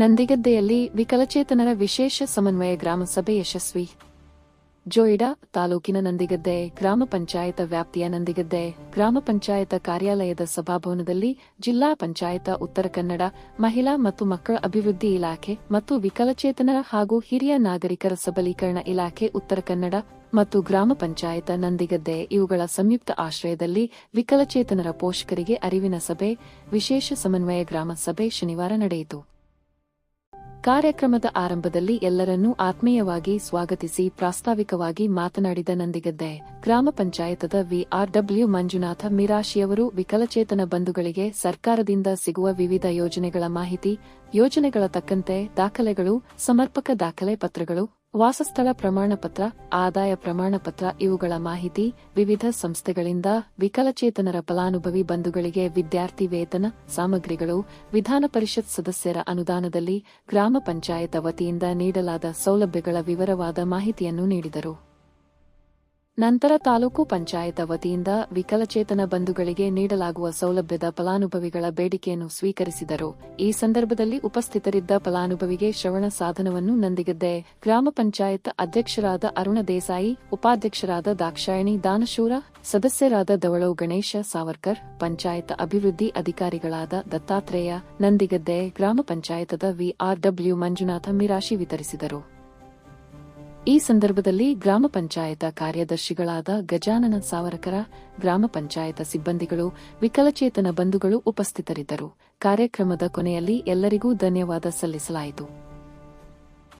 ನಂದಿಗದ್ದೆಯಲ್ಲಿ ವಿಕಲಚೇತನರ ವಿಶೇಷ ಸಮನ್ವಯ ಗ್ರಾಮ ಸಭೆ ಯಶಸ್ವಿ. ಜೋಯಿಡಾ ತಾಲೂಕಿನ ನಂದಿಗದ್ದೆ ಗ್ರಾಮ ಪಂಚಾಯತ ವ್ಯಾಪ್ತಿಯ ನಂದಿಗದ್ದೆ ಗ್ರಾಮ ಪಂಚಾಯತ ಕಾರ್ಯಾಲಯದ ಸಭಾಭವನದಲ್ಲಿ ಜಿಲ್ಲಾ ಪಂಚಾಯತ ಉತ್ತರ ಕನ್ನಡ, ಮಹಿಳಾ ಮತ್ತು ಮಕ್ಕಳ ಅಭಿವೃದ್ಧಿ ಇಲಾಖೆ ಮತ್ತು ವಿಕಲಚೇತನರ ಹಾಗೂ ಹಿರಿಯ ನಾಗರಿಕರ ಸಬಲೀಕರಣ ಇಲಾಖೆ ಉತ್ತರ ಕನ್ನಡ ಮತ್ತು ಗ್ರಾಮ ಪಂಚಾಯತ ನಂದಿಗದ್ದೆ ಇವುಗಳ ಸಂಯುಕ್ತ ಆಶ್ರಯದಲ್ಲಿ ವಿಕಲಚೇತನರ ಪೋಷಕರಿಗೆ ಅರಿವಿನ ಸಭೆ, ವಿಶೇಷ ಸಮನ್ವಯ ಗ್ರಾಮ ಸಭೆ ಶನಿವಾರ ನಡೆಯಿತು. ಕಾರ್ಯಕ್ರಮದ ಆರಂಭದಲ್ಲಿ ಎಲ್ಲರನ್ನೂ ಆತ್ಮೀಯವಾಗಿ ಸ್ವಾಗತಿಸಿ ಪ್ರಾಸ್ತಾವಿಕವಾಗಿ ಮಾತನಾಡಿದ ನಂದಿಗದ್ದೆ, ಗ್ರಾಮ ಪಂಚಾಯತದ ವಿಆರ್ಡಬ್ಲ್ಯೂ ಮಂಜುನಾಥ ಮಿರಾಶಿಯವರು, ವಿಕಲಚೇತನ ಬಂಧುಗಳಿಗೆ ಸರ್ಕಾರದಿಂದ ಸಿಗುವ ವಿವಿಧ ಯೋಜನೆಗಳ ಮಾಹಿತಿ, ಯೋಜನೆಗಳ ತಕ್ಕಂತೆ ದಾಖಲೆಗಳು, ಸಮರ್ಪಕ ದಾಖಲೆ ಪತ್ರಗಳು ವಾಸಸ್ಥಳ ಪ್ರಮಾಣ ಪತ್ರ ಆದಾಯ ಪ್ರಮಾಣ ಪತ್ರ ಇವುಗಳ ಮಾಹಿತಿ ವಿವಿಧ ಸಂಸ್ಥೆಗಳಿಂದ ವಿಕಲಚೇತನರ ಫಲಾನುಭವಿ ಬಂಧುಗಳಿಗೆ ವಿದ್ಯಾರ್ಥಿ ವೇತನ, ಸಾಮಗ್ರಿಗಳು, ವಿಧಾನ ಪರಿಷತ್ ಸದಸ್ಯರ ಅನುದಾನದಲ್ಲಿ ಗ್ರಾಮ ಪಂಚಾಯತ್ ವತಿಯಿಂದ ನೀಡಲಾದ ಸೌಲಭ್ಯಗಳ ವಿವರವಾದ ಮಾಹಿತಿಯನ್ನು ನೀಡಿದರು. ನಂತರ ತಾಲೂಕು ಪಂಚಾಯತ ವತಿಯಿಂದ ವಿಕಲಚೇತನ ಬಂಧುಗಳಿಗೆ ನೀಡಲಾಗುವ ಸೌಲಭ್ಯದ ಫಲಾನುಭವಿಗಳ ಬೇಡಿಕೆಯನ್ನು ಸ್ವೀಕರಿಸಿದರು. ಈ ಸಂದರ್ಭದಲ್ಲಿ ಉಪಸ್ಥಿತರಿದ್ದ ಫಲಾನುಭವಿಗೆ ಶ್ರವಣ ಸಾಧನವನ್ನು ನಂದಿಗದ್ದೆ ಗ್ರಾಮ ಪಂಚಾಯತ್ ಅಧ್ಯಕ್ಷರಾದ ಅರುಣ ದೇಸಾಯಿ, ಉಪಾಧ್ಯಕ್ಷರಾದ ದಾಕ್ಷಾಯಣಿ ದಾನಶೂರ, ಸದಸ್ಯರಾದ ದವಳೌ ಗಣೇಶ ಸಾವರ್ಕರ್, ಪಂಚಾಯತ್ ಅಭಿವೃದ್ಧಿ ಅಧಿಕಾರಿಗಳಾದ ದತ್ತಾತ್ರೇಯ ನಂದಿಗದ್ದೆ, ಗ್ರಾಮ ಪಂಚಾಯತದ ವಿಆರ್ಡಬ್ಲ್ಯೂ ಮಂಜುನಾಥ ಮಿರಾಶಿ ವಿತರಿಸಿದರು. ಈ ಸಂದರ್ಭದಲ್ಲಿ ಗ್ರಾಮ ಪಂಚಾಯತ ಕಾರ್ಯದರ್ಶಿಗಳಾದ ಗಜಾನನ ಸಾವರಕರ, ಗ್ರಾಮ ಪಂಚಾಯತ ಸಿಬ್ಬಂದಿಗಳು, ವಿಕಲಚೇತನ ಬಂಧುಗಳು ಉಪಸ್ಥಿತರಿದ್ದರು. ಕಾರ್ಯಕ್ರಮದ ಕೊನೆಯಲ್ಲಿ ಎಲ್ಲರಿಗೂ ಧನ್ಯವಾದ ಸಲ್ಲಿಸಲಾಯಿತು.